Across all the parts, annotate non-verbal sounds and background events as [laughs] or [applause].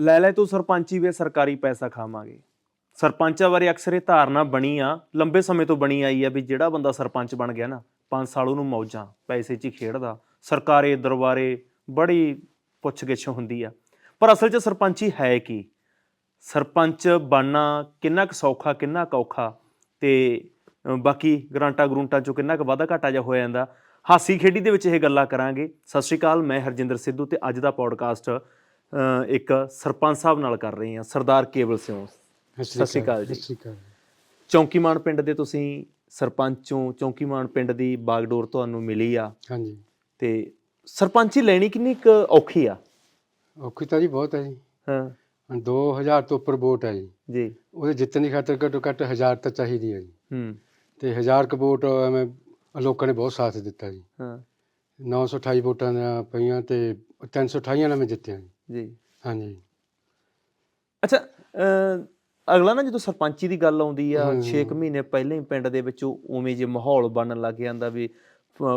ਲੈ ਲੈ ਤੂੰ ਸਰਪੰਚੀ ਵੇ ਸਰਕਾਰੀ ਪੈਸਾ ਖਾਵਾਂਗੇ। ਸਰਪੰਚਾਂ ਬਾਰੇ ਅਕਸਰ ਇਹ ਧਾਰਨਾ ਬਣੀ ਆ, ਲੰਬੇ ਸਮੇਂ ਤੋਂ ਬਣੀ ਆਈ ਆ ਵੀ ਜਿਹੜਾ ਬੰਦਾ ਸਰਪੰਚ ਬਣ ਗਿਆ ਨਾ 5 ਸਾਲ ਉਹਨੂੰ ਮੌਜਾਂ, ਪੈਸੇ 'ਚ ਹੀ ਖੇਡਦਾ। ਸਰਕਾਰੇ, ਦਰਬਾਰੇ ਬੜੀ ਪੁੱਛਗਿੱਛ ਹੁੰਦੀ ਆ। ਪਰ ਅਸਲ 'ਚ ਸਰਪੰਚੀ ਹੈ ਕੀ? ਸਰਪੰਚ ਬਣਨਾ ਕਿੰਨਾ ਕੁ ਸੌਖਾ, ਕਿੰਨਾ ਕੁ ਔਖਾ? ਤੇ ਬਾਕੀ ਗਰਾਂਟਾ ਗਰੂੰਟਾਂ ਚੋਂ ਕਿੰਨਾ ਕੁ ਵਾਧਾ ਘਾਟਾ ਜਿਹਾ ਹੋ ਜਾਂਦਾ। ਹਾਸੀ ਖੇਡੀ ਦੇ ਵਿੱਚ ਇਹ ਗੱਲਾਂ ਕਰਾਂਗੇ। ਸਤਿ ਸ਼੍ਰੀ ਅਕਾਲ, ਮੈਂ ਹਰਜਿੰਦਰ ਸਿੱਧੂ ਤੇ ਅੱਜ ਦਾ ਪੌਡਕਾਸਟ ਇੱਕ ਸਰਪੰਚ ਸਾਹਿਬ ਨਾਲ ਕਰ ਰਹੇ ਹਾਂ ਸਰਦਾਰ ਕੇਵਲ ਸਿੰਘ। ਸਤਿ ਸ਼੍ਰੀ ਅਕਾਲ ਜੀ। ਸਤਿ ਸ਼੍ਰੀ ਅਕਾਲ ਚੌਂਕੀਮਾਨ ਪਿੰਡ ਦੇ ਤੁਸੀਂ ਸਰਪੰਚੋਂ ਚੌਂਕੀਮਾਨ ਪਿੰਡ ਦੀ ਬਾਗਡੋਰ ਤੁਹਾਨੂੰ ਮਿਲੀ ਆ। ਹਾਂਜੀ। ਤੇ ਸਰਪੰਚੀ ਲੈਣੀ ਕਿੰਨੀ ਕੁ ਔਖੀ ਆ? ਔਖੀ ਤਾਂ ਜੀ ਬਹੁਤ ਹੈ ਜੀ। ਹਾਂ। ਹੁਣ 2000 ਤੋਂ ਉੱਪਰ ਵੋਟ ਹੈ ਜੀ। ਜੀ। ਉਹਦੇ ਜਿੱਤਣ ਦੀ ਖਾਤਰ ਘੱਟੋ ਘੱਟ 1000 ਤਾਂ ਚਾਹੀਦੀ ਹੈ ਜੀ। ਹੂੰ। ਤੇ 1000 ਕ ਵੋਟ ਐਵੇਂ ਲੋਕਾਂ ਨੇ ਬਹੁਤ ਸਾਥ ਦਿੱਤਾ ਜੀ। ਹਾਂ। 928 ਵੋਟਾਂ ਦੀਆਂ ਪਈਆਂ ਤੇ 328 ਨਾਲ ਮੈਂ ਜਿੱਤਿਆ ਜੀ। ਜੀ। ਹਾਂਜੀ। ਅੱਛਾ ਅ, ਅਗਲਾ ਨਾ ਜਦੋਂ ਸਰਪੰਚੀ ਦੀ ਗੱਲ ਆਉਂਦੀ ਆ ਹਮ। 6 ਮਹੀਨੇ ਪਹਿਲਾਂ ਹੀ ਪਿੰਡ ਦੇ ਵਿੱਚ ਉਵੇਂ ਜੇ ਮਾਹੌਲ ਬਣਨ ਲੱਗ ਜਾਂਦਾ ਵੀ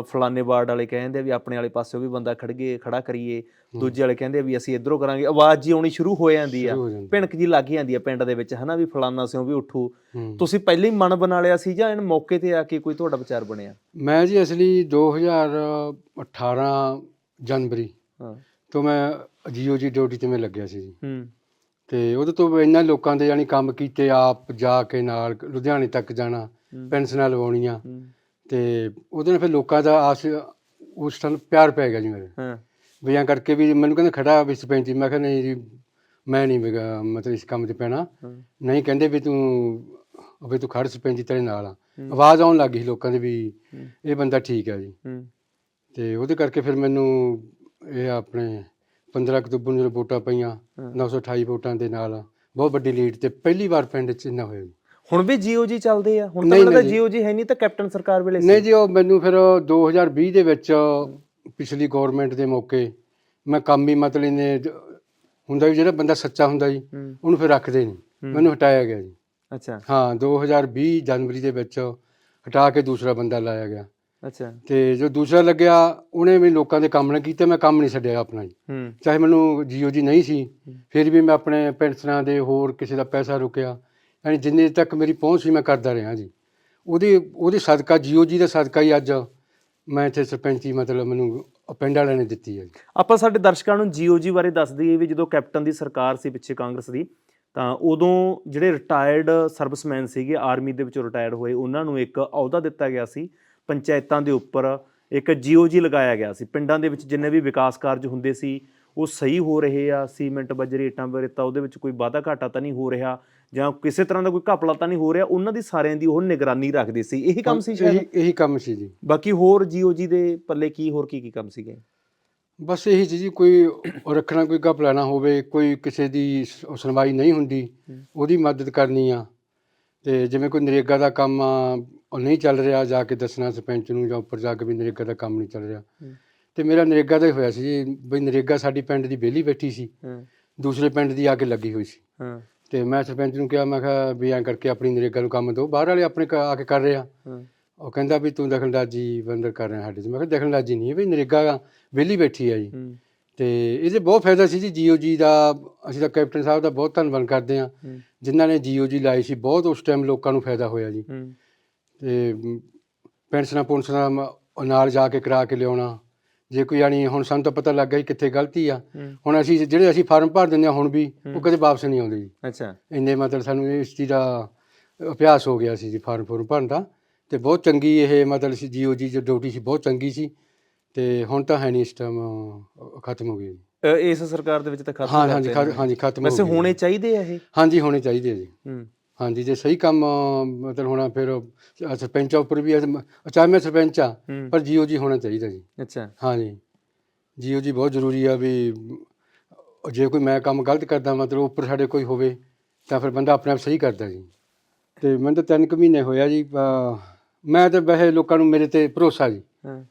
ਫਲਾਣੇ ਵਾਰਡ ਵਾਲੇ ਕਹਿੰਦੇ ਆ ਵੀ ਆਪਣੇ ਵਾਲੇ ਪਾਸੇ ਵੀ ਬੰਦਾ ਖੜਗੇ ਖੜਾ ਕਰੀਏ। ਦੂਜੇ ਵਾਲੇ ਕਹਿੰਦੇ ਆ ਵੀ ਅਸੀਂ ਇਧਰੋਂ ਕਰਾਂਗੇ। ਆਵਾਜ਼ ਜੀ ਆਉਣੀ ਸ਼ੁਰੂ ਹੋ ਜਾਂਦੀ ਆ। ਭਿਣਕ ਜੀ ਲੱਗ ਜਾਂਦੀ ਆ ਪਿੰਡ ਦੇ ਵਿੱਚ ਹਨਾ ਵੀ ਫਲਾਣਾ ਸਿਓ ਵੀ ਉੱਠੂ। ਤੁਸੀਂ ਪਹਿਲਾਂ ਹੀ ਮਨ ਬਣਾ ਲਿਆ ਸੀ ਜਾਂ ਇਹਨ ਮੌਕੇ ਤੇ ਆ ਕੇ ਕੋਈ ਤੁਹਾਡਾ ਵਿਚਾਰ ਬਣਿਆ? ਮੈਂ ਜੀ ਅਸਲੀ 2018 ਜਨਵਰੀ ਹਾਂ। ਤੋਂ ਮੈਂ ਜੀਓ ਜੀ ਡਿਊਟੀ ਤੇ ਮੈਂ ਲੱਗਿਆ ਸੀ ਜੀ। ਹੂੰ। ਤੇ ਉਹਦੇ ਤੋਂ ਇਹਨਾਂ ਲੋਕਾਂ ਦੇ ਯਾਨੀ ਕੰਮ ਕੀਤੇ ਆਪ ਜਾ ਕੇ ਨਾਲ ਲੁਧਿਆਣੇ ਤੱਕ ਜਾਣਾ। ਪੈਨਸ਼ਨਾਂ ਲਵਾਉਣੀਆਂ। ਤੇ ਉਹਦੇ ਨਾਲ ਫਿਰ ਲੋਕਾਂ ਦਾ ਆਸ ਉਸ ਟਾਈਮ ਪਿਆਰ ਪੈ ਗਿਆ ਜੀ ਮੇਰੇ। ਹਾਂ। ਵੀ ਐਂ ਕਰਕੇ ਵੀ ਮੈਨੂੰ ਕਹਿੰਦੇ ਖੜਾ ਵੀ ਸਰਪੰਚ ਜੀ। ਮੈਂ ਕਿਹਾ ਨਹੀਂ ਜੀ ਮੈਂ ਨਹੀਂ ਵਿਗਾ ਮਤਲਬ ਇਸ ਕੰਮ 'ਚ ਪੈਣਾ। ਹਾਂ, ਨਹੀਂ ਕਹਿੰਦੇ ਵੀ ਤੂੰ ਵੀ ਤੂੰ ਖੜ ਸਰਪੰਚ ਜੀ ਤੇਰੇ ਨਾਲ ਆ। ਆਵਾਜ਼ ਆਉਣ ਲੱਗ ਗਈ ਸੀ ਲੋਕਾਂ ਦੀ ਵੀ ਹੂੰ, ਇਹ ਬੰਦਾ ਠੀਕ ਹੈ ਜੀ। ਹੂੰ, ਤੇ ਉਹਦੇ ਕਰਕੇ ਫਿਰ ਮੈਨੂੰ ਇਹ ਆਪਣੇ 15 ਅਕਤੂਬਰ ਨੂੰ ਜਦੋਂ ਵੋਟਾਂ ਪਈਆਂ ਹਾਂ। 928 ਵੋਟਾਂ ਦੇ ਨਾਲ ਬਹੁਤ ਵੱਡੀ ਲੀਡ ਤੇ ਪਹਿਲੀ ਵਾਰ ਪਿੰਡ 'ਚ ਇੰਨਾ ਹੋਇਆ ਜੀ। ਹੁਣ ਵੀ ਜੀਓ ਜੀ ਚੱਲਦੇ ਆ। ਹੁਣ ਤਾਂ ਨਹੀਂ, ਲੱਗਦਾ ਨਹੀਂ ਜੀ। ਜੀਓ ਜੀ ਹੈ ਨਹੀਂ ਤਾਂ ਕੈਪਟਨ ਸਰਕਾਰ ਵੇਲੇ ਸੀ। ਨਹੀਂ ਜੀ ਉਹ ਮੈਨੂੰ ਫਿਰ 2020 ਦੇ ਵਿੱਚ ਪਿਛਲੀ ਗਵਰਨਮੈਂਟ ਦੇ ਮੌਕੇ ਮੈਂ ਕੰਮ ਹੀ ਮਤਲਬ ਇਹਨੇ ਜ- ਹੁੰਦਾ ਵੀ ਜਿਹੜਾ ਬੰਦਾ ਸੱਚਾ ਹੁੰਦਾ ਜੀ ਹੂੰ, ਉਹਨੂੰ ਫਿਰ ਰੱਖਦੇ ਨਹੀਂ। ਮੈਨੂੰ ਹਟਾਇਆ ਗਿਆ ਜੀ। ਅੱਛਾ। ਹਾਂ 2020 ਜਨਵਰੀ ਦੇ ਵਿੱਚ ਹਟਾ ਕੇ ਦੂਸਰਾ ਬੰਦਾ ਲਾਇਆ ਗਿਆ। ਅੱਛਾ। ਤੇ ਜੋ ਦੂਸਰਾ ਲੱਗਿਆ ਉਹਨੇ ਵੀ ਲੋਕਾਂ ਦੇ ਕੰਮ ਨਾ ਕੀਤੇ ਮੈਂ ਕੰਮ ਨਹੀਂ ਛੱਡਿਆ ਆਪਣਾ ਜੀ। ਹੂੰ। ਚਾਹੇ ਮੈਨੂੰ ਜੀਓ ਜੀ ਨਹੀਂ ਸੀ ਫਿਰ ਵੀ ਮੈਂ ਆਪਣੇ ਪੈਨਸ਼ਨਾਂ ਦੇ ਹੋਰ ਕਿਸੇ ਦਾ ਪੈਸਾ ਰੁਕਿਆ। ਯਾਨੀ ਜਿੰਨੇ ਤੱਕ ਮੇਰੀ ਪਹੁੰਚ ਸੀ, ਮੈਂ ਕਰਦਾ ਰਿਹਾ ਜੀ। ਉਹਦੇ ਉਹਦੇ ਸਦਕਾ, ਜੀਓ ਜੀ ਦਾ ਸਦਕਾ ਹੀ ਅੱਜ ਮੈਂ ਇੱਥੇ ਸਰਪੰਚੀ, ਮਤਲਬ ਮੈਨੂੰ ਪਿੰਡ ਵਾਲਿਆਂ ਨੇ ਦਿੱਤੀ ਹੈ ਜੀ। ਆਪਾਂ ਸਾਡੇ ਦਰਸ਼ਕਾਂ ਨੂੰ ਜੀਓ ਜੀ ਬਾਰੇ ਦੱਸ ਦਈਏ ਵੀ ਜਦੋਂ ਕੈਪਟਨ ਦੀ ਸਰਕਾਰ ਸੀ ਪਿੱਛੇ ਕਾਂਗਰਸ ਦੀ, ਤਾਂ ਉਦੋਂ ਜਿਹੜੇ ਰਿਟਾਇਰਡ ਸਰਵਿਸਮੈਨ ਸੀਗੇ ਆਰਮੀ ਦੇ ਵਿੱਚੋਂ ਰਿਟਾਇਰਡ ਹੋਏ, ਉਹਨਾਂ ਨੂੰ ਇੱਕ ਅਹੁਦਾ ਦਿੱਤਾ ਗਿਆ ਸੀ। ਪੰਚਾਇਤਾਂ ਦੇ ਉੱਪਰ ਇੱਕ ਜੀਓ ਜੀ ਲਗਾਇਆ ਗਿਆ ਸੀ। ਪਿੰਡਾਂ ਦੇ ਵਿੱਚ ਜਿੰਨੇ ਵੀ ਵਿਕਾਸ ਕਾਰਜ ਹੁੰਦੇ ਸੀ ਉਹ ਸਹੀ ਹੋ ਰਹੇ ਆ ਸੀਮੈਂਟ ਬਜਰੀ ਇੱਟਾਂ ਬਰੇਤਾ ਉਹਦੇ ਵਿੱਚ ਕੋਈ ਵਾਧਾ ਘਾਟਾ ਤਾਂ ਨਹੀਂ ਹੋ ਰਿਹਾ ਜਾਂ ਕਿਸੇ ਤਰ੍ਹਾਂ ਦਾ ਕੋਈ ਘਪਲਾ ਤਾਂ ਨਹੀਂ ਹੋ ਰਿਹਾ ਉਹਨਾਂ ਦੀ ਸਾਰਿਆਂ ਦੀ ਉਹ ਨਿਗਰਾਨੀ ਰੱਖਦੇ ਸੀ ਇਹੀ ਕੰਮ ਸੀ ਸ਼ਾਇਦ? ਇਹੀ ਕੰਮ ਸੀ ਜੀ। ਬਾਕੀ ਹੋਰ ਜੀਓ ਜੀ ਦੇ ਪੱਲੇ ਕੀ ਹੋਰ ਕੀ ਕੀ ਕੰਮ ਸੀਗੇ? ਬਸ ਇਹੀ ਜੀ ਕੋਈ ਰੱਖਣਾ ਕੋਈ ਘਪਲਾ ਨਾ ਹੋਵੇ ਕੋਈ ਕਿਸੇ ਦੀ ਸੁਣਵਾਈ ਨਹੀਂ ਹੁੰਦੀ ਉਹਦੀ ਮਦਦ ਕਰਨੀ ਆ। ਤੇ ਜਿਵੇਂ ਕੋਈ ਨਰੇਗਾ ਦਾ ਕੰਮ ਉਹ ਨਹੀਂ ਚੱਲ ਰਿਹਾ ਜਾ ਕੇ ਦੱਸਣਾ ਸਰਪੰਚ ਨੂੰ ਜਾਂ ਉੱਪਰ ਜਾ ਕੇ ਵੀ ਨਰੇਗਾ ਦਾ ਕੰਮ ਨਹੀਂ ਚੱਲ ਰਿਹਾ। ਤੇ ਮੇਰਾ ਨਰੇਗਾ ਦਾ ਹੀ ਹੋਇਆ ਸੀ ਜੀ। ਬਈ ਨਰੇਗਾ ਸਾਡੀ ਪਿੰਡ ਦੀ ਵਿਹਲੀ ਬੈਠੀ ਸੀ। ਹਾਂ। ਦੂਸਰੇ ਪਿੰਡ ਦੀ ਆ ਕੇ ਲੱਗੀ ਹੋਈ ਸੀ। ਹਾਂ। ਤੇ ਮੈਂ ਸਰਪੰਚ ਨੂੰ ਕਿਹਾ ਮੈਂ ਕਿਹਾ ਵੀ ਐਂ ਕਰਕੇ ਆਪਣੀ ਨਰੇਗਾ ਨੂੰ ਕੰਮ ਦਿਓ। ਬਾਹਰ ਵਾਲੇ ਆਪਣੇ ਆ ਕੇ ਕਰ ਰਹੇ ਆ। ਹਾਂ। ਉਹ ਕਹਿੰਦਾ ਵੀ ਤੂੰ ਦਖਲਅੰਦਾਜ਼ੀ ਬੰਦਰ ਕਰ ਰਿਹਾ ਸਾਡੇ 'ਚ ਮੈਂ ਕਿਹਾ ਦਖਲਅੰਦਾਜ਼ੀ ਨਹੀਂ ਹੈ ਵੀ ਨਰੇਗਾ ਵਿਹਲੀ ਬੈਠੀ ਆ ਜੀ। ਹੂੰ। ਤੇ ਇਹਦੇ ਬਹੁਤ ਫਾਇਦਾ ਸੀ ਜੀ। ਜੀਓ ਜੀ ਦਾ ਅਸੀਂ ਤਾਂ ਕੈਪਟਨ ਸਾਹਿਬ ਦਾ ਬਹੁਤ ਧੰਨਵਾਦ ਕਰਦੇ ਹਾਂ। ਹੂੰ। ਜਿਨ੍ਹਾਂ ਨੇ ਜੀਓ ਜੀ ਲਾਈ ਸੀ ਬਹੁਤ ਉਸ ਟਾਈਮ ਲੋਕਾਂ ਨੂੰ ਫਾਇਦਾ ਹੋਇਆ ਜੀ। ਹੂੰ। ਤੇ ਮ, ਪੈਨਸ਼ਨਾਂ ਪੁਨਸ਼ਨਾਂ ਮ- ਨਾਲ ਜਾ ਕੇ ਕਰਾ ਕੇ ਲਿਆਉਣਾ। ਜੇ ਕੋਈ ਯਾਨੀ ਹੁਣ ਸਾਨੂੰ ਤਾਂ ਪਤਾ ਲੱਗ ਗਿਆ ਕਿੱਥੇ ਗਲਤੀ ਆ। ਹੁਣ ਅਸੀਂ ਜਿਹੜੇ ਅਸੀਂ ਫਾਰਮ ਭਰ ਦਿੰਦੇ ਹਾਂ ਹੁਣ ਵੀ ਉਹ ਕਦੇ ਵਾਪਸ ਨਹੀਂ ਆਉਂਦੇ ਜੀ। ਅੱਛਾ। ਇੰਨੇ ਮਤਲਬ ਸਾਨੂੰ ਇਸ ਚੀਜ਼ ਦਾ ਅਭਿਆਸ ਹੋ ਗਿਆ ਸੀ ਜੀ ਫਾਰਮ ਫੁਰਮ ਭਰਨ ਦਾ। ਤੇ ਬਹੁਤ ਚੰਗੀ ਇਹ ਮਤਲਬ ਸੀ ਜੀਓ ਜੀ ਜੋ ਡਿਊਟੀ ਸੀ ਬਹੁਤ ਚੰਗੀ ਸੀ। ਤੇ ਹੁਣ ਤਾਂ ਹੈ ਨਹੀਂ ਇਸ ਟਾਈਮ ਖਤਮ ਹੋ ਗਈ ਜੀ। ਇਸ ਸਰਕਾਰ ਦੇ ਵਿੱਚ ਤਾਂ ਖਤਮ ਹਾਂ ਹਾਂਜੀ। ਹਾਂਜੀ ਖਤਮ ਹੋ ਵੈਸੇ ਗਈ ਹੋਣੇ ਚਾਹੀਦੇ ਆ ਇਹ? ਹਾਂਜੀ ਹੋਣੇ ਚਾਹੀਦੇ ਆ ਜੀ। ਹੂੰ। ਹਾਂਜੀ ਜੇ ਸਹੀ ਕੰਮ ਮਤਲਬ ਹੋਣਾ ਫਿਰ ਸਰਪੰਚਾਂ ਉੱਪਰ ਵੀ ਅ- ਚਾਹੇ ਮੈਂ ਸਰਪੰਚ ਆ ਪਰ ਜੀਓ ਜੀ ਹੋਣਾ ਚਾਹੀਦਾ ਜੀ। ਅੱਛਾ। ਹਾਂਜੀ। ਜੀਓ ਜੀ ਬਹੁਤ ਜ਼ਰੂਰੀ ਆ ਵੀ ਜੇ ਕੋਈ ਮੈਂ ਕੰਮ ਗਲਤ ਕਰਦਾ ਮਤਲਬ ਉੱਪਰ ਸਾਡੇ ਕੋਈ ਹੋਵੇ ਤਾਂ ਫਿਰ ਬੰਦਾ ਆਪਣੇ ਆਪ ਸਹੀ ਕਰਦਾ ਜੀ। ਤੇ ਮੈਨੂੰ ਤਾਂ ਤਿੰਨ ਕੁ ਮਹੀਨੇ ਹੋਇਆ ਜੀ ਮੈਂ ਤਾਂ ਵੈਸੇ ਲੋਕਾਂ ਨੂੰ ਮੇਰੇ ਤੇ ਭਰੋਸਾ ਜੀ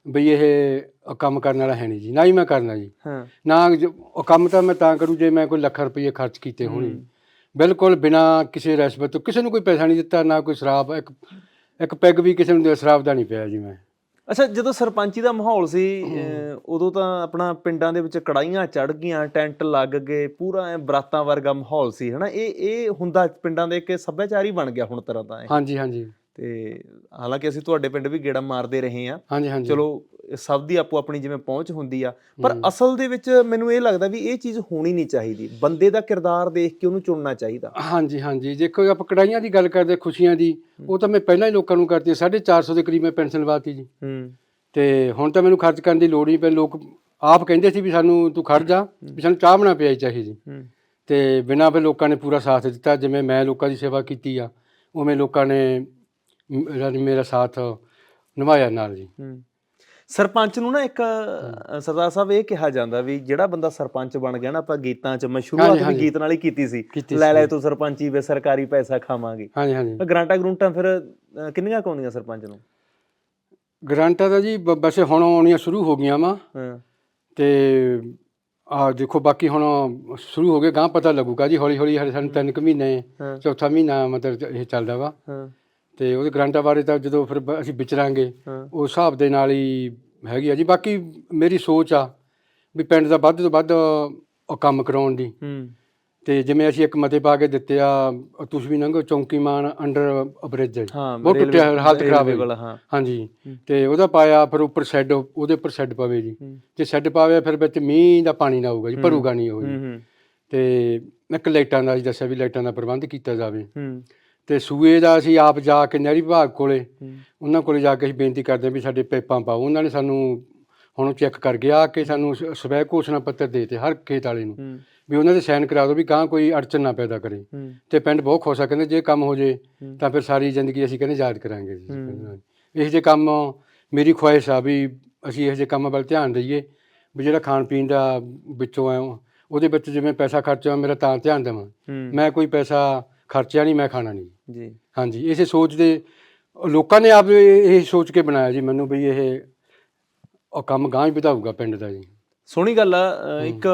ਬਈ ਇਹ ਕੰਮ ਕਰਨ ਵਾਲਾ ਹੈ ਨਹੀਂ ਜੀ ਨਾ ਹੀ ਮੈਂ ਕਰਨਾ ਜੀ। ਨਾ ਉਹ ਕੰਮ ਤਾਂ ਮੈਂ ਤਾਂ ਕਰੂ ਜੇ ਮੈਂ ਕੋਈ ਲੱਖ ਰੁਪਏ ਖਰਚ ਕੀਤੇ ਹੋਣ। ਬਿਲਕੁਲ ਬਿਨਾ ਕਿਸੇ ਰਿਸ਼ਵਤ ਤੋਂ ਕਿਸੇ ਨੂੰ ਕੋਈ ਪੈਸਾ ਨਹੀਂ ਦਿੱਤਾ ਨਾ ਕੋਈ ਸ਼ਰਾਬ ਇੱਕ ਇੱਕ ਪੈਗ ਵੀ ਕਿਸੇ ਨੂੰ ਦੇ- ਸ਼ਰਾਬ ਦਾ ਨਹੀਂ ਪਿਆ ਜੀ ਮੈਂ। ਅੱਛਾ ਜਦੋਂ ਸਰਪੰਚੀ ਦਾ ਮਾਹੌਲ ਸੀ ਅਹ, ਉਦੋਂ ਤਾਂ ਆਪਣਾ ਪਿੰਡਾਂ ਦੇ ਵਿੱਚ ਕੜਾਈਆਂ ਚੜ ਗਈਆਂ ਟੈਂਟ ਲੱਗ ਗਏ ਪੂਰਾ ਐ ਬਰਾਤਾਂ ਵਰਗਾ ਮਾਹੌਲ ਸੀ ਹਨਾ? ਇਹ ਇਹ ਹੁੰਦਾ ਪਿੰਡਾਂ ਦੇ ਇੱਕ ਸੱਭਿਆਚਾਰ ਹੀ ਬਣ ਗਿਆ ਹੁਣ ਤਰ੍ਹਾਂ ਤਾਂ ਇਹ। ਹਾਂਜੀ ਹਾਂਜੀ। ਤੇ ਹਾਲਾਂਕਿ ਅਸੀਂ ਤੁਹਾਡੇ ਪਿੰਡ ਵੀ ਗੇੜਾ ਮਾਰਦੇ ਰਹੇ ਆ ਹਾਂਜੀ ਹਾਂਜੀ। ਚਲੋ ਸਭ ਦੀ ਆਪੋ ਆਪਣੀ ਜਿਵੇਂ ਪਹੁੰਚ ਹੁੰਦੀ ਆ ਪਰ ਅਸਲ ਦੇ ਵਿੱਚ ਮੈਨੂੰ ਇਹ ਲੱਗਦਾ ਵੀ ਇਹ ਚੀਜ਼ ਹੋਣੀ ਨਹੀਂ ਚਾਹੀਦੀ ਬੰਦੇ ਦਾ ਕਿਰਦਾਰ ਦੇਖ ਕੇ ਉਹਨੂੰ ਚੁਣਨਾ ਚਾਹੀਦਾ। ਹਾਂਜੀ ਹਾਂਜੀ ਦੇਖੋ ਆਪਾਂ ਕੜਾਈਆਂ ਦੀ ਗੱਲ ਕਰਦੇ ਖੁਸ਼ੀਆਂ ਦੀ ਉਹ ਤਾਂ ਮੈਂ ਪਹਿਲਾਂ ਹੀ ਲੋਕਾਂ ਨੂੰ ਕਰਤੀ 450 ਦੇ ਕਰੀਬ ਮੈਂ ਪੈਨਸ਼ਨ ਲਵਾਤੀ ਜੀ। ਹੂੰ। ਤੇ ਹੁਣ ਤਾਂ ਮੈਨੂੰ ਖਰਚ ਕਰਨ ਦੀ ਲੋੜ ਨਹੀਂ ਪਈ ਲੋਕ ਆਪ ਕਹਿੰਦੇ ਸੀ ਵੀ ਸਾਨੂੰ ਤੂੰ ਖੜ ਜਾ ਵੀ ਸਾਨੂੰ ਚਾਹ ਬਣਾ ਪਿਆਈ ਚਾਹੀਦੀ ਹੂੰ। ਤੇ ਬਿਨਾਂ ਫਿਰ ਲੋਕਾਂ ਨੇ ਪੂਰਾ ਸਾਥ ਦਿੱਤਾ ਜਿਵੇਂ ਮੈਂ ਲੋਕਾਂ ਦੀ ਸੇਵਾ ਕੀਤੀ ਆ ਉਵੇਂ ਲੋਕਾਂ ਨੇ ਮੇਰਾ ਸਾਥ ਨਿਭਾਇਆ ਨਾਲ ਜੀ। ਹੂੰ। ਸਰਪੰਚ ਨੂੰ ਨਾ ਇੱਕ ਸਰਦਾਰ ਸਾਹਿਬ ਇਹ ਕਿਹਾ ਜਾਂਦਾ ਵੀ ਜਿਹੜਾ ਬੰਦਾ ਸਰਪੰਚ ਬਣ ਗਿਆ ਨਾ ਆਪਾਂ ਗੀਤਾਂ 'ਚ ਮੈਂ ਸ਼ੁਰੂਆਤ ਵੀ। ਗੀਤ ਨਾਲ ਹੀ ਕੀਤੀ ਸੀ। ਲੈ। ਲੈ ਤੂੰ ਸਰਪੰਚੀ ਵੇ ਸਰਕਾਰੀ ਪੈਸਾ ਖਾਵਾਂਗੇ। ਹਾਂਜੀ ਹਾਂਜੀ। ਤਾਂ ਗਰਾਂਟਾ ਗਰੂੰਟਾਂ ਫਿਰ ਕਿੰਨੀਆਂ ਕਾਉਂਦੀਆਂ ਸਰਪੰਚ ਨੂੰ? ਗਰੰਟਾਂ ਦਾ ਜੀ ਵੈਸੇ ਹੁਣ ਆਉਣੀਆਂ ਸ਼ੁਰੂ ਹੋ ਗਈਆਂ ਵਾ। ਤੇ ਆ ਦੇਖੋ ਬਾਕੀ ਹੁਣ ਸ਼ੁਰੂ ਹੋ ਗਏ ਗਾਂ ਪਤਾ ਲੱਗੂਗਾ ਜੀ ਹੌਲੀ ਹੌਲੀ ਹਰੇ ਸਾਨੂੰ ਤਿੰਨ ਕੁ ਮਹੀਨੇ ਚੌਥਾ ਮਹੀਨਾ ਮਤਲਬ ਇਹ ਚੱਲਦਾ ਵਾ। ਹਾਂ। ਤੇ ਉਹਦੇ ਗਰੰਟਾਂ ਬਾਰੇ ਤਾਂ ਜਦੋਂ ਫਿਰ ਬ- ਅਸੀਂ ਵਿਚਰਾਂਗੇ ਹਾਂ। ਉਸ ਹਿਸਾਬ ਦੇ ਨਾਲ ਹੀ ਹੈਗੀ ਆ ਜੀ। ਬਾਕੀ ਮੇਰੀ ਸੋਚ ਆ ਵੀ ਪਿੰਡ ਦਾ ਵੱਧ ਤੋਂ ਵੱਧ ਉਹ ਕੰਮ ਕਰਾਉਣ ਦੀ। ਹੂੰ। ਤੇ ਜਿਵੇਂ ਅਸੀਂ ਇੱਕ ਮਤੇ ਪਾ ਕੇ ਦਿੱਤੇ ਆ ਤੁਸੀਂ ਵੀ ਨੰਗੋ ਚੌਂਕੀਮਾਨ ਅੰਡਰ ਬ੍ਰਿਜ ਹਾਂ ਬਹੁਤ ਰੇਲਵੇ- ਟੁੱਟਿਆ ਹੋਇਆ, ਹਾਲਤ ਖਰਾਬ ਰੇਲਵੇ ਹੈ। ਹਾਂਜੀ। ਤੇ ਉਹਦਾ ਪਾਇਆ ਫਿਰ ਉੱਪਰ ਸ਼ੈੱਡ ਉਹਦੇ ਉੱਪਰ ਸ਼ੈੱਡ ਪਵੇ ਜੀ। ਹੂੰ। ਜੇ ਸ਼ੈੱਡ ਪਾਵੇ ਫਿਰ ਵਿੱਚ ਮੀਂਹ ਦਾ ਪਾਣੀ ਨਾ ਆਊਗਾ ਜੀ। ਭਰੂਗਾ ਨਹੀਂ ਉਹ ਜੀ। ਹੂੰ ਹੂੰ। ਤੇ ਇੱਕ ਲਾਈਟਾਂ ਦਾ ਅਸੀਂ ਦੱਸਿਆ ਵੀ ਲਾਈਟਾਂ ਦਾ ਪ੍ਰਬੰਧ ਕੀਤਾ ਜਾਵੇ। ਹੂੰ। ਤੇ ਸੂਏ ਦਾ ਅਸੀਂ ਆਪ ਜਾ ਕੇ ਨਹਿਰੀ ਵਿਭਾਗ ਕੋਲੇ ਉਹਨਾਂ ਕੋਲੇ ਜਾ ਕੇ ਅਸੀਂ ਬੇਨਤੀ ਕਰਦੇ ਹਾਂ ਵੀ ਸਾਡੇ ਪਾਈਪਾਂ ਪਾਓ। ਉਹਨਾਂ ਨੇ ਸਾਨੂੰ ਹੁਣ ਚੈੱਕ ਕਰ ਗਿਆ ਕਿ ਸਾਨੂੰ ਸ- ਸਵੈ ਘੋਸ਼ਣਾ ਪੱਤਰ ਦੇ ਤੇ ਹਰ ਖੇਤ ਵਾਲੇ ਨੂੰ ਹੂੰ। ਵੀ ਉਹਨਾਂ ਦੇ ਸਾਈਨ ਕਰਾ ਦਿਓ ਵੀ ਗਾਂ ਕੋਈ ਅੜਚਨ ਨਾ ਪੈਦਾ ਕਰੇ। ਹੂੰ। ਤੇ ਪਿੰਡ ਬਹੁਤ ਖੁਸ਼ ਆ ਕਹਿੰਦੇ ਜੇ ਕੰਮ ਹੋ ਜੇ ਹੂੰ। ਤਾਂ ਫਿਰ ਸਾਰੀ ਜ਼ਿੰਦਗੀ ਅਸੀਂ ਕਹਿੰਦੇ ਯਾਦ ਕਰਾਂਗੇ ਜੀ। ਹੂੰ। ਇਹ ਜੇ ਕੰਮ ਮੇਰੀ ਖੁਆਇਸ਼ ਆ ਵੀ ਅਸੀਂ ਇਹ ਜੇ ਕੰਮ ਵੱਲ ਧਿਆਨ ਦਈਏ ਵੀ ਜਿਹੜਾ ਖਾਣ ਪੀਣ ਦਾ ਵਿੱਚੋਂ ਆ ਉਹਦੇ ਵਿੱਚ ਜਿਵੇਂ ਪੈਸਾ ਖਰਚਿਆ ਮੇਰਾ ਤਾਂ ਧਿਆਨ ਦੇਵਾਂ। ਹੂੰ। ਮੈਂ ਕੋਈ ਪੈਸਾ ਖਰਚਿਆ ਨਹੀਂ ਮੈਂ ਖਾਣਾ ਨਹੀਂ। ਜੀ। ਹਾਂਜੀ ਇਸੇ ਸੋਚ ਦੇ ਲੋਕਾਂ ਨੇ ਆਪ ਇਹ ਸੋਚ ਕੇ ਬਣਾਇਆ ਜੀ ਮੈਨੂੰ ਵੀ ਇਹ ਉਹ ਕੰਮ ਗਾਂ ਹੀ ਵਧਾਊਗਾ ਪਿੰਡ ਦਾ ਜੀ। ਸੋਹਣੀ ਗੱਲ ਆ ਅ, ਇੱਕ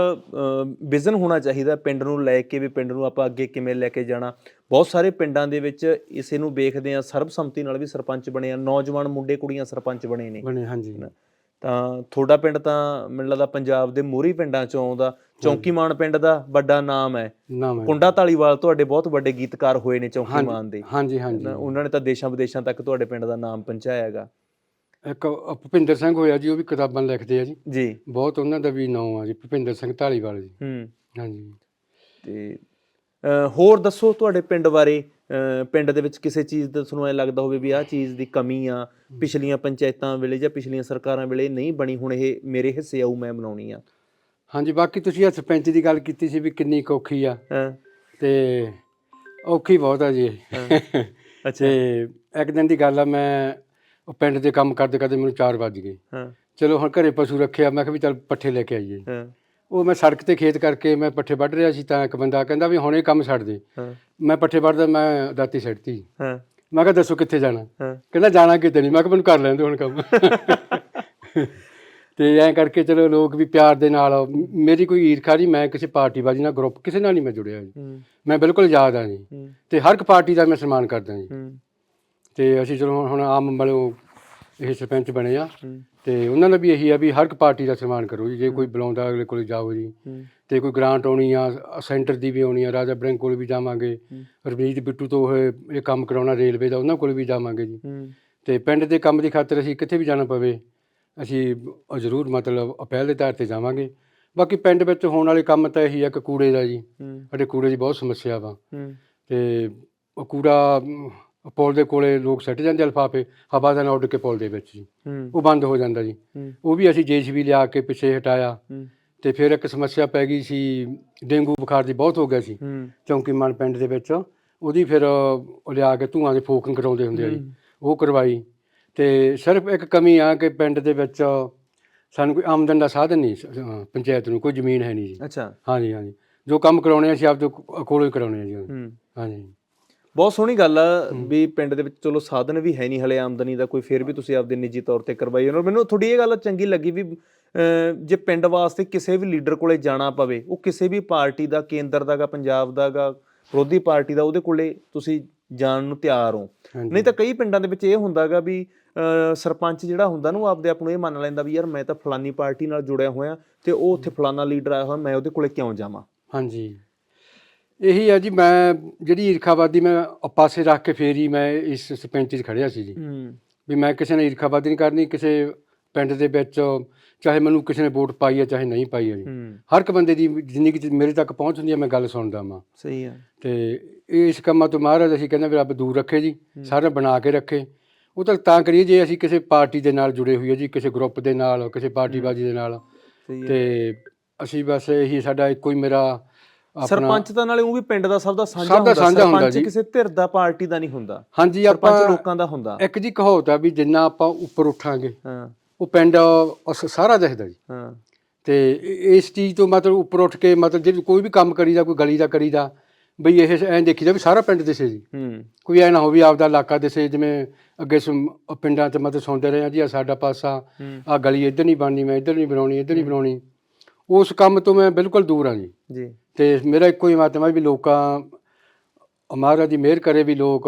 ਵਿਜ਼ਨ ਹੋਣਾ ਚਾਹੀਦਾ ਪਿੰਡ ਨੂੰ ਲੈ ਕੇ ਵੀ ਪਿੰਡ ਨੂੰ ਆਪਾਂ ਅੱਗੇ ਕਿਵੇਂ ਲੈ ਕੇ ਜਾਣਾ। ਬਹੁਤ ਸਾਰੇ ਪਿੰਡਾਂ ਦੇ ਵਿੱਚ ਇਸੇ ਨੂੰ ਵੇਖਦੇ ਆ ਸਰਬਸੰਮਤੀ ਨਾਲ ਵੀ ਸਰਪੰਚ ਬਣੇ ਆ ਨੌਜਵਾਨ ਮੁੰਡੇ ਕੁੜੀਆਂ ਸਰਪੰਚ ਬਣੇ ਨੇ। ਬਣੇ ਹਾਂਜੀ। ਤਾਂ ਤੁਹਾਡਾ ਪਿੰਡ ਤਾਂ ਮੈਨੂੰ ਲੱਗਦਾ ਪੰਜਾਬ ਦੇ ਮੋਹਰੀ ਪਿੰਡਾਂ ਚੋਂ ਆਉਂਦਾ ਚੌਂਕੀਮਾਨ ਪਿੰਡ ਦਾ ਵੱਡਾ ਨਾਮ ਹੈ। ਕੁੰਡਾ ਧਾਲੀਵਾਲ ਤੁਹਾਡੇ ਬਹੁਤ ਵੱਡੇ ਗੀਤਕਾਰ ਹੋਏ ਨੇ ਚੌਂਕੀਮਾਨ ਦੇ। ਹਾਂਜੀ ਹਾਂਜੀ। ਉਹਨਾਂ ਨੇ ਤਾਂ ਦੇਸ਼ਾਂ ਵਿਦੇਸ਼ਾਂ ਤੱਕ ਤੁਹਾਡੇ ਪਿੰਡ ਦਾ ਨਾਮ ਪਹੁੰਚਾਇਆ ਹੈਗਾ। ਇੱਕ ਭੁਪਿੰਦਰ ਸਿੰਘ ਹੋਇਆ ਜੀ ਉਹ ਵੀ ਕਿਤਾਬਾਂ ਲਿਖਦੇ ਆ ਜੀ। ਜੀ। ਬਹੁਤ ਉਹਨਾਂ ਦਾ ਵੀ ਨਾਮ ਆ ਜੀ ਭੁਪਿੰਦਰ ਸਿੰਘ ਢਾਲੀਵਾਲ ਜੀ। ਹੂੰ। ਹਾਂਜੀ। ਤੇ ਹੋਰ ਦੱਸੋ ਤੁਹਾਡੇ ਪਿੰਡ ਬਾਰੇ ਪਿੰਡ ਦੇ ਵਿੱਚ ਕਿਸੇ ਚੀਜ਼ ਦਾ ਤੁਹਾਨੂੰ ਐ ਲੱਗਦਾ ਹੋਵੇ ਵੀ ਆਹ ਚੀਜ਼ ਦੀ ਕਮੀ ਆ ਪਿਛਲੀਆਂ ਪੰਚਾਇਤਾਂ ਵੇਲੇ ਜਾਂ ਪਿਛਲੀਆਂ ਸਰਕਾਰਾਂ ਵੇਲੇ ਨਹੀਂ ਬਣੀ ਹੁਣ ਇਹ ਮੇਰੇ ਹਿੱਸੇ ਆਊ ਮੈਂ ਬਣਾਉਣੀ ਆ। ਹਾਂਜੀ ਬਾਕੀ ਤੁਸੀਂ ਇਹ ਸਰਪੰਚ ਦੀ ਗੱਲ ਕੀਤੀ ਸੀ ਵੀ ਕਿੰਨੀ ਕੁ ਔਖੀ ਆ। ਹਾਂ। ਤੇ ਔਖੀ ਬਹੁਤ ਆ ਜੀ। [laughs] ਅੱਛਾ। ਇੱਕ ਦਿਨ ਦੀ ਗੱਲ ਆ ਮੈਂ ਉਹ ਪਿੰਡ ਦੇ ਕੰਮ ਕਰਦੇ ਕਰਦੇ ਮੈਨੂੰ 4 ਵੱਜ ਗਏ। ਹਾਂ। ਚਲੋ ਹੁਣ ਘਰੇ ਪਸ਼ੂ ਰੱਖਿਆ ਮੈਂ ਕਿਹਾ ਵੀ ਚੱਲ ਪੱਠੇ ਲੈ ਕੇ ਆਈਏ। ਹਾਂ। ਉਹ ਮੈਂ ਸੜਕ ਤੇ ਖੇਤ ਕਰਕੇ ਮੈਂ ਪੱਠੇ ਵੱਢ ਰਿਹਾ ਸੀ ਤਾਂ ਇੱਕ ਬੰਦਾ ਕਹਿੰਦਾ ਵੀ ਹੁਣ ਕੰਮ ਛੱਡ ਦੇ। ਮੈਂ ਪੱਠੇ ਵੱਢਦਾ ਮੈਂ ਦਾਤੀ ਛੱਡਤੀ ਹਾਂ। ਮੈਂ ਕਿਹਾ ਦੱਸੋ ਕਿੱਥੇ ਜਾਣਾ? ਕਹਿੰਦਾ ਜਾਣਾ ਕਿਤੇ ਨਹੀਂ ਮੈਂ ਕਿਹਾ ਮੈਨੂੰ ਕਰ ਲੈਣ ਦਿਓ ਹੁਣ ਕੰਮ। [laughs] ਤੇ ਐਂ ਕਰਕੇ ਚਲੋ ਲੋਕ ਵੀ ਪਿਆਰ ਦੇ ਨਾਲ ਮੇਰੀ ਕੋਈ ਈਰਖਾ ਨਹੀਂ ਮੈਂ ਕਿਸੇ ਪਾਰਟੀ ਬਾਜੀ ਨਾਲ ਗਰੁੱਪ ਕਿਸੇ ਨਾਲ ਨਹੀਂ ਮੈਂ ਜੁੜਿਆ ਜੀ। ਮੈਂ ਬਿਲਕੁਲ ਆਜ਼ਾਦ ਹਾਂ ਜੀ। ਤੇ ਹਰ ਇੱਕ ਪਾਰਟੀ ਦਾ ਮੈਂ ਸਨਮਾਨ ਕਰਦਾ ਜੀ। ਤੇ ਅਸੀਂ ਚਲੋ ਹੁਣ- ਆਮ ਮਤਲਬ ਇਹ ਸਰਪੰਚ ਬਣੇ ਆ ਤੇ ਉਹਨਾਂ ਦਾ ਵੀ ਇਹੀ ਆ ਵੀ ਹਰ ਇੱਕ ਪਾਰਟੀ ਦਾ ਸਨਮਾਨ ਕਰੋ ਜੀ। ਜੇ ਕੋਈ ਬੁਲਾਉਂਦਾ ਅਗਲੇ ਕੋਲ ਜਾਓ ਜੀ। ਤੇ ਕੋਈ ਗ੍ਰਾਂਟ ਆਉਣੀ ਆ ਸੈਂਟਰ ਦੀ ਵੀ ਆਉਣੀ ਆ ਰਾਜਾ ਬ੍ਰਿੰਕ ਕੋਲ ਵੀ ਜਾਵਾਂਗੇ। ਰਵਨੀਤ ਬਿੱਟੂ ਤੋਂ ਇਹ ਕੰਮ ਕਰਾਉਣਾ ਰੇਲਵੇ ਦਾ ਉਹਨਾਂ ਕੋਲ ਵੀ ਜਾਵਾਂਗੇ ਜੀ। ਤੇ ਪਿੰਡ ਦੇ ਕੰਮ ਦੀ ਖਾਤਰ ਅਸੀਂ ਕਿੱਥੇ ਵੀ ਜਾਣਾ ਪਵੇ ਅਸੀਂ ਜ਼ਰੂਰ ਮਤਲਬ ਪਹਿਲ ਦੇ ਆਧਾਰ ਤੇ ਜਾਵਾਂਗੇ। ਬਾਕੀ ਪਿੰਡ ਵਿੱਚ ਹੋਣ ਵਾਲੇ ਕੰਮ ਤਾਂ ਇਹੀ ਆ ਕਿ ਕੂੜੇ ਦਾ ਜੀ। ਸਾਡੇ ਕੂੜੇ ਦੀ ਬਹੁਤ ਸਮੱਸਿਆ ਵਾ। ਤੇ ਉਹ ਕੂੜਾ ਪੁਲ ਦੇ ਕੋਲੇ ਲੋਕ ਸੱਟ ਜਾਂਦੇ ਲਿਫਾਫੇ ਹਵਾ ਦੇ ਨਾਲ ਉੱਡ ਕੇ ਪੁਲ ਦੇ ਵਿੱਚ ਜੀ। ਉਹ ਬੰਦ ਹੋ ਜਾਂਦਾ ਜੀ। ਉਹ ਵੀ ਅਸੀਂ ਜੇਸੀਬੀ ਲਿਆ ਕੇ ਪਿੱਛੇ ਹਟਾਇਆ। ਤੇ ਫਿਰ ਇੱਕ ਸਮੱਸਿਆ ਪੈ ਗਈ ਸੀ ਡੇਂਗੂ ਬੁਖਾਰ ਦੀ ਬਹੁਤ ਹੋ ਗਿਆ ਸੀ। ਹੂੰ। ਚੌਂਕੀਮਾਨ ਪਿੰਡ ਦੇ ਵਿੱਚ। ਉਹਦੀ ਫਿਰ ਲਿਆ ਕੇ ਧੂਆਂ ਦੀ ਫੋਕਿੰਗ ਕਰਾਉਂਦੇ ਹੁੰਦੇ ਆ ਜੀ। ਉਹ ਕਰਵਾਈ। ਤੇ ਸਿਰਫ ਇੱਕ ਕਮੀ ਆ ਕਿ ਪਿੰਡ ਦੇ ਵਿੱਚ ਸਾਨੂੰ ਕੋਈ ਆਮਦਨ ਦਾ ਸਾਧਨ ਨਹੀਂ ਸ- ਅਹ ਪੰਚਾਇਤ ਨੂੰ ਕੋਈ ਜ਼ਮੀਨ ਹੈ ਨਹੀਂ ਜੀ। ਅੱਛਾ। ਹਾਂਜੀ ਹਾਂਜੀ। ਜੋ ਕੰਮ ਕਰਾਉਣੇ ਆ ਅਸੀਂ ਆਪਦੇ ਕੋ- ਕੋਲੋਂ ਹੀ ਕਰਾਉਣੇ ਆ ਜੀ। ਹੂੰ। ਹਾਂਜੀ। ਬਹੁਤ ਸੋਹਣੀ ਗੱਲ ਆ ਵੀ ਪਿੰਡ ਦੇ ਵਿੱਚ ਚਲੋ ਸਾਧਨ ਵੀ ਹੈ ਨਹੀਂ ਹਲੇ ਆਮਦਨੀ ਦਾ ਕੋਈ ਫਿਰ ਵੀ ਤੁਸੀਂ ਆਪਦੇ ਨਿੱਜੀ ਤੌਰ ਤੇ ਕਰਵਾਈ ਔਰ ਮੈਨੂੰ ਤੁਹਾਡੀ ਇਹ ਗੱਲ ਚੰਗੀ ਲੱਗੀ ਵੀ ਅਹ, ਜੇ ਪਿੰਡ ਵਾਸਤੇ ਕਿਸੇ ਵੀ ਲੀਡਰ ਕੋਲੇ ਜਾਣਾ ਪਵੇ ਉਹ ਕਿਸੇ ਵੀ ਪਾਰਟੀ ਦਾ ਕੇਂਦਰ ਦਾਗਾ ਪੰਜਾਬ ਦਾਗਾ ਵਿਰੋਧੀ ਪਾਰਟੀ ਦਾ ਉਹਦੇ ਕੋਲੇ ਤੁਸੀਂ ਜਾਣ ਨੂੰ ਤਿਆਰ ਹੋ। ਨਹੀਂ ਤਾਂ ਕਈ ਪਿੰਡਾਂ ਦੇ ਵਿੱਚ ਇਹ ਹੁੰਦਾਗਾ ਵੀ ਸਰਪੰਚ ਜਿਹੜਾ ਹੁੰਦਾ ਨਾ ਆਪਦੇ ਆਪ ਨੂੰ ਇਹ ਮੰਨ ਲੈਂਦਾ ਵੀ ਯਾਰ ਮੈਂ ਤਾਂ ਫਲਾਨੀ ਪਾਰਟੀ ਨਾਲ ਜੁੜਿਆ ਹੋਇਆ ਤੇ ਉਹ ਉੱਥੇ ਫਲਾਨਾ ਲੀਡਰ ਆਇਆ ਹੋਇਆ ਮੈਂ ਉਹਦੇ ਕੋਲੇ ਕਿਉਂ ਜਾਵਾਂ? ਹਾਂਜੀ। ਇਹੀ ਹੈ ਜੀ ਮੈਂ ਜਿਹੜੀ ਈਰਖਾਵਾਦੀ ਮੈਂ ਪਾਸੇ ਰੱਖ ਕੇ ਫੇਰ ਹੀ ਮੈਂ ਇਸ ਸਰਪੰਚ 'ਚ ਖੜਿਆ ਸੀ ਜੀ। ਵੀ ਮੈਂ ਕਿਸੇ ਨਾਲ ਈਰਖਾਵਾਦੀ ਨਹੀਂ ਕਰਨੀ ਕਿਸੇ ਪਿੰਡ ਦੇ ਵਿੱਚ ਚਾਹੇ ਮੈਨੂੰ ਕਿਸੇ ਨੇ ਵੋਟ ਪਾਈ ਹੈ ਚਾਹੇ ਨਹੀਂ ਪਾਈ ਹੈ ਜੀ। ਹੂੰ। ਹਰ ਇੱਕ ਬੰਦੇ ਦੀ ਜ਼ਿੰਦਗੀ 'ਚ ਮੇਰੇ ਤੱਕ ਪਹੁੰਚ ਹੁੰਦੀ ਹੈ ਮੈਂ ਗੱਲ ਸੁਣਦਾ ਵਾਂ। ਸਹੀ ਆ। ਤੇ ਇਸ ਕੰਮਾਂ ਤੋਂ ਮਹਾਰਾਜ ਅਸੀਂ ਕਹਿੰਦੇ ਵੀ ਰੱਬ ਦੂਰ ਰੱਖੇ ਜੀ ਸਾਰਾ ਬਣਾ ਕੇ ਰੱਖੇ। ਉਹ ਤਾਂ ਤਾਂ ਕਰੀਏ ਜੇ ਅਸੀਂ ਕਿਸੇ ਪਾਰਟੀ ਦੇ ਨਾਲ ਜੁੜੇ ਹੋਈਏ ਜੀ ਕਿਸੇ ਗਰੁੱਪ ਦੇ ਨਾਲ ਕਿਸੇ ਪਾਰਟੀਬਾਜ਼ੀ ਦੇ ਨਾਲ। ਸਹੀ ਆ। ਤੇ ਅਸੀਂ ਬਸ ਇਹੀ ਸਾਡਾ ਇੱਕੋ ਹੀ ਮੇਰਾ ਆਪਣਾ ਸਰਪੰਚ ਤਾਂ ਨਾਲੇ ਉਹ ਵੀ ਪਿੰਡ ਦਾ ਸਭ ਦਾ ਸਾਂਝਾ ਸਭ ਦਾ ਹੁੰਦਾ ਸਾਂਝਾ ਹੁੰਦਾ ਸਰਪੰਚ ਜੀ। ਕਿਸੇ ਧਿਰ ਦਾ ਪਾਰਟੀ ਦਾ ਨਹੀਂ ਹੁੰਦਾ। ਹਾਂਜੀ ਸਰਪੰਚ ਆਪਾਂ ਲੋਕਾਂ ਦਾ ਹੁੰਦਾ। ਇੱਕ ਜੀ ਕਹਾਵਤ ਆ ਵੀ ਜਿੰਨਾ ਆਪਾਂ ਉੱਪਰ ਉੱਠਾਂਗੇ ਹਾਂ। ਉਹ ਪਿੰਡ ਉਸ ਸਾਰਾ ਦਿਖਦਾ ਜੀ। ਹਾਂ। ਤੇ ਇਸ ਚੀਜ਼ ਤੋਂ ਮਤਲਬ ਉੱਪਰ ਉੱਠ ਕੇ ਮਤਲਬ ਜੇ ਕੋਈ ਵੀ ਕੰਮ ਕਰੀਦਾ ਕੋਈ ਗਲੀ ਦਾ ਕਰੀਦਾ ਬਈ ਇਹ ਐਂ ਦੇਖੀਦਾ ਵੀ ਸਾਰਾ ਪਿੰਡ ਦਿਸੇ ਜੀ। ਹੂੰ। ਕੋਈ ਐ ਨਾ ਹੋਵੇ ਆਪਦਾ ਇਲਾਕਾ ਦਿਸੇ ਜਿਵੇਂ ਅੱਗੇ ਪਿੰਡਾਂ 'ਚ ਮਤਲਬ ਸੁਣਦੇ ਰਹੇ ਆ ਜੀ ਆ ਸਾਡਾ ਪਾਸਾ ਹੂੰ। ਆ ਗਲੀ ਇੱਧਰ ਨਹੀਂ ਬਣਨੀ ਮੈਂ ਇੱਧਰ ਨਹੀਂ ਬਣਾਉਣੀ ਇੱਧਰ ਨਹੀਂ ਬਣਾਉਣੀ। ਉਸ ਕੰਮ ਤੋਂ ਮੈਂ ਬਿਲਕੁਲ ਦੂਰ ਆ ਜੀ। ਜੀ। ਤੇ ਮੇਰਾ ਇੱਕੋ ਹੀ ਮਾਤਮਾ ਵੀ ਲੋਕਾਂ ਮਹਾਰਾਜ ਦੀ ਮਿਹਰ ਕਰੇ ਵੀ ਲੋਕ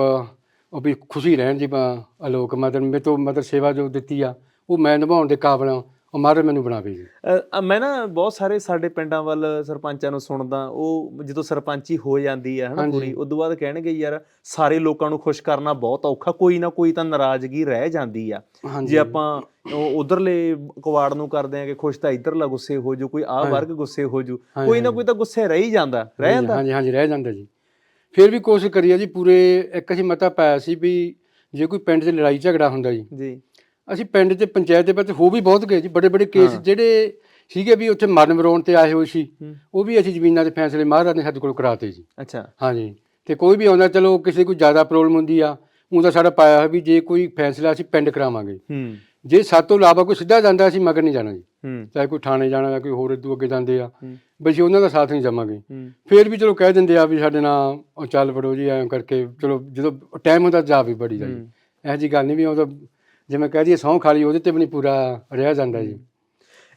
ਉਹ ਵੀ ਖੁਸ਼ੀ ਰਹਿਣ ਜੀ ਬਾ ਲੋਕ ਮਤਲਬ ਮੇਰੇ ਤੋਂ ਮਤਲਬ ਸੇਵਾ ਜੋ ਦਿੱਤੀ ਆ ਉਹ ਮੈਂ ਨਿਭਾਉਣ ਦੇ ਕਾਬਲ ਆ ਉਹ ਮਹਾਰਾਜ ਮੈਨੂੰ ਬਣਾਵੇ ਜੀ ਅ, ਅ, ਮੈਂ ਨਾ ਬਹੁਤ ਸਾਰੇ ਸਾਡੇ ਪਿੰਡਾਂ ਵੱਲ ਸਰਪੰਚਾਂ ਨੂੰ ਸੁਣਦਾ ਉਹ ਜਦੋਂ ਸਰਪੰਚੀ ਹੋ ਜਾਂਦੀ ਹੈ ਹਨਾ ਹਾਂਜੀ। ਪੂਰੀ ਉਦੋਂ ਬਾਅਦ ਕਹਿਣਗੇ ਯਾਰ ਸਾਰੇ ਲੋਕਾਂ ਨੂੰ ਖੁਸ਼ ਕਰਨਾ ਬਹੁਤ ਔਖਾ ਕੋਈ ਨਾ ਕੋਈ ਤਾਂ ਨਾਰਾਜ਼ਗੀ ਰਹਿ ਜਾਂਦੀ ਆ। ਜੇ ਆਪਾਂ ਉਹ ਉਧਰਲੇ ਕਵਾੜ ਨੂੰ ਕਰਦੇ ਆ ਕਿ ਖੁਸ਼ ਤਾਂ ਇਧਰਲਾ ਗੁੱਸੇ ਹੋ ਜੂ ਕੋਈ ਆਹ ਵਰਗ ਗੁੱਸੇ ਹੋ ਜੂ ਹਾਂਜੀ, ਕੋਈ ਨਾ ਕੋਈ ਤਾਂ ਗੁੱਸੇ ਰਹਿ ਹੀ ਜਾਂਦਾ ਰਹਿ ਜਾਂਦਾ। ਹਾਂਜੀ ਹਾਂਜੀ ਰਹਿ ਜਾਂਦਾ ਜੀ। ਫਿਰ ਵੀ ਕੋਸ਼ਿਸ਼ ਕਰੀਏ ਜੀ ਪੂਰੇ ਇੱਕ ਅਸੀਂ ਮਤਾ ਪਾਇਆ ਸੀ ਵੀ ਜੇ ਕੋਈ ਪਿੰਡ 'ਚ ਲੜਾਈ ਝਗੜਾ ਹੁੰਦਾ ਜੀ ਜੀ। ਅਸੀਂ ਪਿੰਡ 'ਚ ਪੰਚਾਇਤ ਦੇ ਵਿੱਚ ਹੋ ਵੀ ਬਹੁਤ ਗਏ ਜੀ ਬੜੇ ਬੜੇ ਕੇਸ ਜਿਹੜੇ ਸੀਗੇ ਵੀ ਉੱਥੇ ਮਰਨ ਮਰਾਉਣ ਤੇ ਆਏ ਹੋਏ ਸੀ। ਉਹ ਵੀ ਅਸੀਂ ਜ਼ਮੀਨਾਂ ਦੇ ਫੈਸਲੇ ਮਹਾਰਾਜ ਨੇ ਸਾਡੇ ਕੋਲ ਕਰਾਤੇ ਜੀ। ਅੱਛਾ। ਹਾਂਜੀ। ਤੇ ਕੋਈ ਵੀ ਆਉਂਦਾ ਚਲੋ ਕਿਸੇ ਕੋਈ ਜ਼ਿਆਦਾ ਪ੍ਰੋਬਲਮ ਹੁੰਦੀ ਆ ਉਹ ਤਾਂ ਸਾਡਾ ਪਾਇਆ ਹੋਇਆ ਵੀ ਜੇ ਕੋਈ ਫੈਸਲਾ ਅਸੀਂ ਪਿੰਡ ਕਰਾਵਾਂਗੇ। ਹੂੰ। ਜੇ ਸਾਤੋਂ ਇਲਾਵਾ ਕੋਈ ਸਿੱਧਾ ਜਾਂਦਾ ਅਸੀਂ ਮਗਰ ਨਹੀਂ ਜਾਣਾ ਜੀ। ਚਾਹੇ ਕੋਈ ਥਾਣੇ ਜਾਣਾ ਜਾਂ ਕੋਈ ਹੋਰ ਇਦੋਂ ਅੱਗੇ ਜਾਂਦੇ ਆ। ਬਈ ਉਹਨਾਂ ਦਾ ਸਾਥ ਨਹੀਂ ਜਮਾਂਗੇ ਹੂੰ। ਫੇਰ ਵੀ ਚਲੋ ਕਹਿ ਦਿੰਦੇ ਆ ਵੀ ਸਾਡੇ ਨਾਲ ਚੱਲ ਵੜੋ ਜੀ ਐਂ ਕਰਕੇ ਚਲੋ ਜਦੋਂ ਟਾਈਮ ਹੁੰਦਾ ਜਾ ਵੀ ਬੜੀ ਦਾ ਜੀ ਹੂੰ। ਇਹੋ ਜੀ ਗੱਲ ਨਹੀਂ ਵੀ ਉਹ ਤਾਂ ਜਿਵੇਂ ਕਹਿ ਦਈਏ ਸਹੁੰ ਖਾਲੀ ਉਹਦੇ ਤੇ ਵੀ ਨਹੀਂ ਪੂਰਾ ਰਿਹਾ ਜਾਂਦਾ ਜੀ।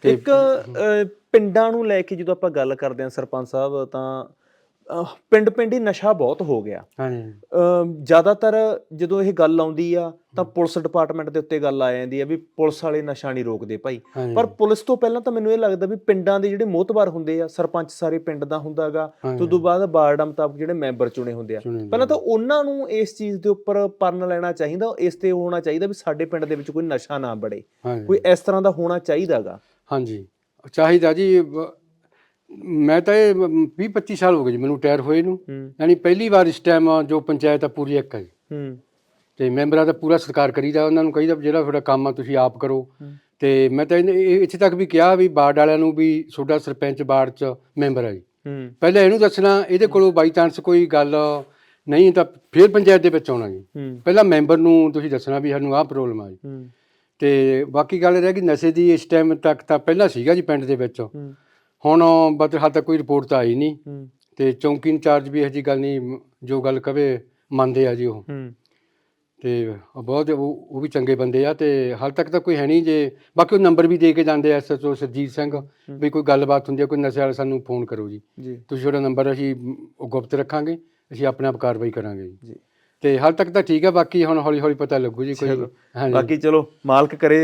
ਇੱਕ ਅ, ਪਿੰਡਾਂ ਨੂੰ ਲੈ ਕੇ ਜਦੋਂ ਆਪਾਂ ਗੱਲ ਕਰਦੇ ਹਾਂ ਸਰਪੰਚ ਸਾਹਿਬ ਤਾਂ ਪਿੰਡ ਪਿੰਡ ਹੀ ਨਸ਼ਾ ਬਹੁਤ ਹੋ ਗਿਆ। ਹਾਂਜੀ। ਜ਼ਿਆਦਾਤਰ ਜਦੋਂ ਇਹ ਗੱਲ ਆਉਂਦੀ ਆ ਤਾਂ ਪੁਲਿਸ ਡਿਪਾਰਟਮੈਂਟ ਦੇ ਉੱਤੇ ਗੱਲ ਆ ਜਾਂਦੀ ਆ ਵੀ ਪੁਲਿਸ ਵਾਲੇ ਨਸ਼ਾ ਨਹੀਂ ਰੋਕਦੇ ਭਾਈ। ਪਰ ਪੁਲਿਸ ਤੋਂ ਪਹਿਲਾਂ ਤਾਂ ਮੈਨੂੰ ਇਹ ਲੱਗਦਾ ਵੀ ਪਿੰਡਾਂ ਦੇ ਜਿਹੜੇ ਮੋਹਤਬਾਰ ਹੁੰਦੇ ਆ ਸਰਪੰਚ ਸਾਰੇ ਪਿੰਡ ਦਾ ਹੁੰਦਾਗਾ। ਤੋਂ ਤੋਂ ਬਾਅਦ ਬਾਰਡਾ ਮੁਤਾਬਕ ਜਿਹੜੇ ਮੈਂਬਰ ਚੁਣੇ ਹੁੰਦੇ ਆ। ਪਹਿਲਾਂ ਤਾਂ ਉਹਨਾਂ ਨੂੰ ਇਸ ਚੀਜ਼ ਦੇ ਉੱਪਰ ਪਰਨ ਲੈਣਾ ਚਾਹੀਦਾ ਇਸ ਤੇ ਹੋਣਾ ਚਾਹੀਦਾ ਵੀ ਸਾਡੇ ਪਿੰਡ ਦੇ ਵਿੱਚ ਕੋਈ ਨਸ਼ਾ ਨਾ ਬੜੇ। ਕੋਈ ਇਸ ਤਰ੍ਹਾਂ ਦਾ ਹੋਣਾ ਚਾਹੀਦਾਗਾ। ਹਾਂਜੀ। ਚਾਹੀਦਾ ਜੀ ਮੈਂ ਤਾਂ ਇਹ 20 25 ਸਾਲ ਹੋ ਗਏ ਜੀ ਮੈਨੂੰ ਰਿਟਾਇਰ ਹੋਏ ਨੂੰ। ਯਾਨੀ ਪਹਿਲੀ ਵਾਰ ਇਸ ਟਾਈਮ ਜੋ ਪੰਚਾਇਤ ਆ ਪੂਰੀ ਇੱਕ ਹੈ ਜੀ। ਹੂੰ। ਤੇ ਮੈਂਬਰਾਂ ਦਾ ਪੂਰਾ ਸਤਿਕਾਰ ਕਰੀਦਾ ਉਹਨਾਂ ਨੂੰ ਕਹੀਦਾ ਜਿਹੜਾ ਤੁਹਾਡਾ ਕੰਮ ਆ ਤੁਸੀਂ ਆਪ ਕਰੋ। ਤੇ ਮੈਂ ਤਾਂ ਇੱਥੇ ਤੱਕ ਵੀ ਕਿਹਾ ਵੀ ਬਾਰਡ ਵਾਲਿਆਂ ਨੂੰ ਵੀ ਤੁਹਾਡਾ ਸਰਪੰਚ ਬਾਰਡ 'ਚ ਮੈਂਬਰ ਹੈ ਜੀ। ਪਹਿਲਾਂ ਇਹਨੂੰ ਦੱਸਣਾ ਇਹਦੇ ਕੋਲੋਂ ਬਾਈ ਚਾਂਸ ਕੋਈ ਗੱਲ ਨਹੀਂ ਤਾਂ ਫਿਰ ਪੰਚਾਇਤ ਦੇ ਵਿੱਚ ਆਉਣਾ ਜੀ। ਪਹਿਲਾਂ ਮੈਂਬਰ ਨੂੰ ਤੁਸੀਂ ਦੱਸਣਾ ਵੀ ਸਾਨੂੰ ਆਹ ਪ੍ਰੋਬਲਮ ਆ ਜੀ। ਤੇ ਬਾਕੀ ਗੱਲ ਰਹਿ ਗਈ ਨਸ਼ੇ ਦੀ ਇਸ ਟਾਈਮ ਤੱਕ ਤਾਂ ਪਹਿਲਾਂ ਸੀਗਾ ਜੀ ਪਿੰਡ ਦੇ ਵਿੱਚ। ਹੁਣ ਬਸ ਹਾਲ ਤੱਕ ਕੋਈ ਰਿਪੋਰਟ ਤਾਂ ਆਈ ਨਹੀਂ। ਹੂੰ। ਤੇ ਚੌਂਕੀ ਇੰਚਾਰਜ ਵੀ ਜਿਹੀ ਗੱਲ ਨਹੀਂ ਜੋ ਗੱਲ ਕਵੇ ਮੰਨਦੇ ਆ ਜੀ ਉਹ। ਹੂੰ। ਤੇ ਉਹ ਬਹੁਤ ਉਹ ਉਹ ਵੀ ਚੰਗੇ ਬੰਦੇ ਆ ਤੇ ਹਾਲ ਤੱਕ ਤਾਂ ਕੋਈ ਹੈ ਨਹੀਂ ਜੇ ਬਾਕੀ ਉਹ ਨੰਬਰ ਵੀ ਦੇ ਕੇ ਜਾਂਦੇ ਆ ਐਸਐਚਓ ਸਰਜੀਤ ਸਿੰਘ। ਵੀ ਕੋਈ ਗੱਲਬਾਤ ਹੁੰਦੀ ਹੈ ਕੋਈ ਨਸ਼ੇ ਵਾਲਾ ਸਾਨੂੰ ਫੋਨ ਕਰੋ ਜੀ। ਜੀ। ਤੁਸੀਂ ਉਹਦਾ ਨੰਬਰ ਅਸੀਂ ਉਹ ਗੁਪਤ ਰੱਖਾਂਗੇ ਅਸੀਂ ਆਪਣੇ ਆਪ ਕਾਰਵਾਈ ਕਰਾਂਗੇ ਜੀ। ਤੇ ਹਾਲ ਤੱਕ ਤਾਂ ਠੀਕ ਆ ਬਾਕੀ ਹੁਣ ਹੌਲੀ ਹੌਲੀ ਪਤਾ ਲੱਗੂ ਜੀ ਕੋਈ। ਹਾਂਜੀ। ਬਾਕੀ ਚਲੋ ਮਾਲਕ ਕਰੇ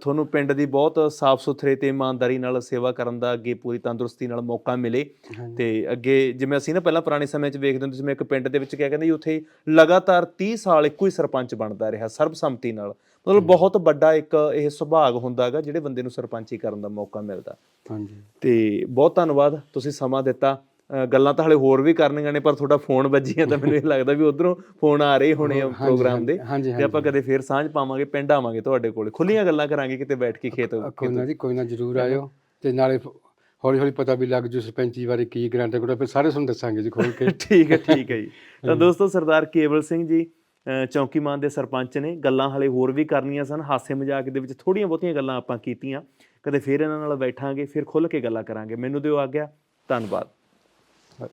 ਤੁਹਾਨੂੰ ਪਿੰਡ ਦੀ ਬਹੁਤ ਸਾਫ਼ ਸੁਥਰੇ ਤੇ ਇਮਾਨਦਾਰੀ ਨਾਲ ਸੇਵਾ ਕਰਨ ਦਾ ਅੱਗੇ ਪੂਰੀ ਤੰਦਰੁਸਤੀ ਨਾਲ ਮੌਕਾ ਮਿਲੇ। ਤੇ ਅੱਗੇ ਜਿਵੇਂ ਅਸੀਂ ਨਾ ਪਹਿਲਾਂ ਪੁਰਾਣੇ ਸਮੇਂ 'ਚ ਵੇਖਦੇ ਹੁੰਦੇ ਸੀ ਜਿਵੇਂ ਇੱਕ ਪਿੰਡ ਦੇ ਵਿੱਚ ਕਿਹਾ ਕਹਿੰਦੇ ਜੀ ਉੱਥੇ ਲਗਾਤਾਰ 30 ਸਾਲ ਇੱਕੋ ਹੀ ਸਰਪੰਚ ਬਣਦਾ ਰਿਹਾ ਸਰਬਸੰਮਤੀ ਨਾਲ। ਮਤਲਬ ਬਹੁਤ ਵੱਡਾ ਇੱਕ ਇਹ ਸੁਭਾਗ ਹੁੰਦਾਗਾ ਜਿਹੜੇ ਬੰਦੇ ਨੂੰ ਸਰਪੰਚੀ ਕਰਨ ਦਾ ਮੌਕਾ ਮਿਲਦਾ। ਹਾਂਜੀ। ਤੇ ਬਹੁਤ ਧੰਨਵਾਦ ਤੁਸੀਂ ਸਮਾਂ ਦਿੱਤਾ। ਗੱਲਾਂ ਤਾਂ ਹਲੇ ਹੋਰ ਵੀ ਕਰਨੀਆਂ ਨੇ ਪਰ ਤੁਹਾਡਾ ਫੋਨ ਵੱਜੀਆਂ ਤਾਂ ਮੈਨੂੰ ਇਹ ਲੱਗਦਾ ਵੀ ਉਧਰੋਂ ਫੋਨ ਆ ਰਹੇ ਹੋਣੇ ਆ ਪ੍ਰੋਗਰਾਮ ਦੇ। ਤੇ ਆਪਾਂ ਕਦੇ ਫੇਰ ਸਾਂਝ ਪਾਵਾਂਗੇ ਪਿੰਡ ਆਵਾਂਗੇ ਤੁਹਾਡੇ ਕੋਲੇ। ਖੁੱਲੀਆਂ ਗੱਲਾਂ ਕਰਾਂਗੇ ਕਿਤੇ ਬੈਠ ਕੇ ਖੇਤ ਕੋਈ ਨਾ ਜੀ ਕੋਈ ਨਾ ਜ਼ਰੂਰ ਆਇਓ। ਤੇ ਨਾਲੇ ਹੌਲੀ ਹੌਲੀ ਪਤਾ ਵੀ ਲੱਗ ਜੂ ਸਰਪੰਚੀ ਬਾਰੇ ਕੀ ਗਰੰਟ ਕੋਲ ਫਿਰ ਸਾਰੇ ਤੁਹਾਨੂੰ ਦੱਸਾਂਗੇ ਜੀ ਖੋਲ ਕੇ। [laughs] ਠੀਕ ਹੈ ਠੀਕ ਹੈ ਜੀ। ਤਾਂ ਦੋਸਤੋ ਸਰਦਾਰ ਕੇਵਲ ਸਿੰਘ ਜੀ ਅ, ਚੌਂਕੀਮਾਨ ਦੇ ਸਰਪੰਚ ਨੇ ਗੱਲਾਂ ਹਲੇ ਹੋਰ ਵੀ ਕਰਨੀਆਂ ਸਨ। ਹਾਸੇ ਮਜ਼ਾਕ ਦੇ ਵਿੱਚ ਥੋੜੀਆਂ ਬਹੁਤੀਆਂ ਗੱਲਾਂ ਆਪਾਂ ਕੀਤੀਆਂ। ਕਦੇ ਫੇਰ ਇਹਨਾਂ ਨਾਲ ਬੈਠਾਂਗੇ ਫਿਰ ਖੁੱਲ ਕੇ ਗੱਲਾਂ ਕਰਾਂਗੇ। ਮੈਨੂੰ ਦਿਓ ਆਗਿਆ। ਧੰਨਵਾਦ।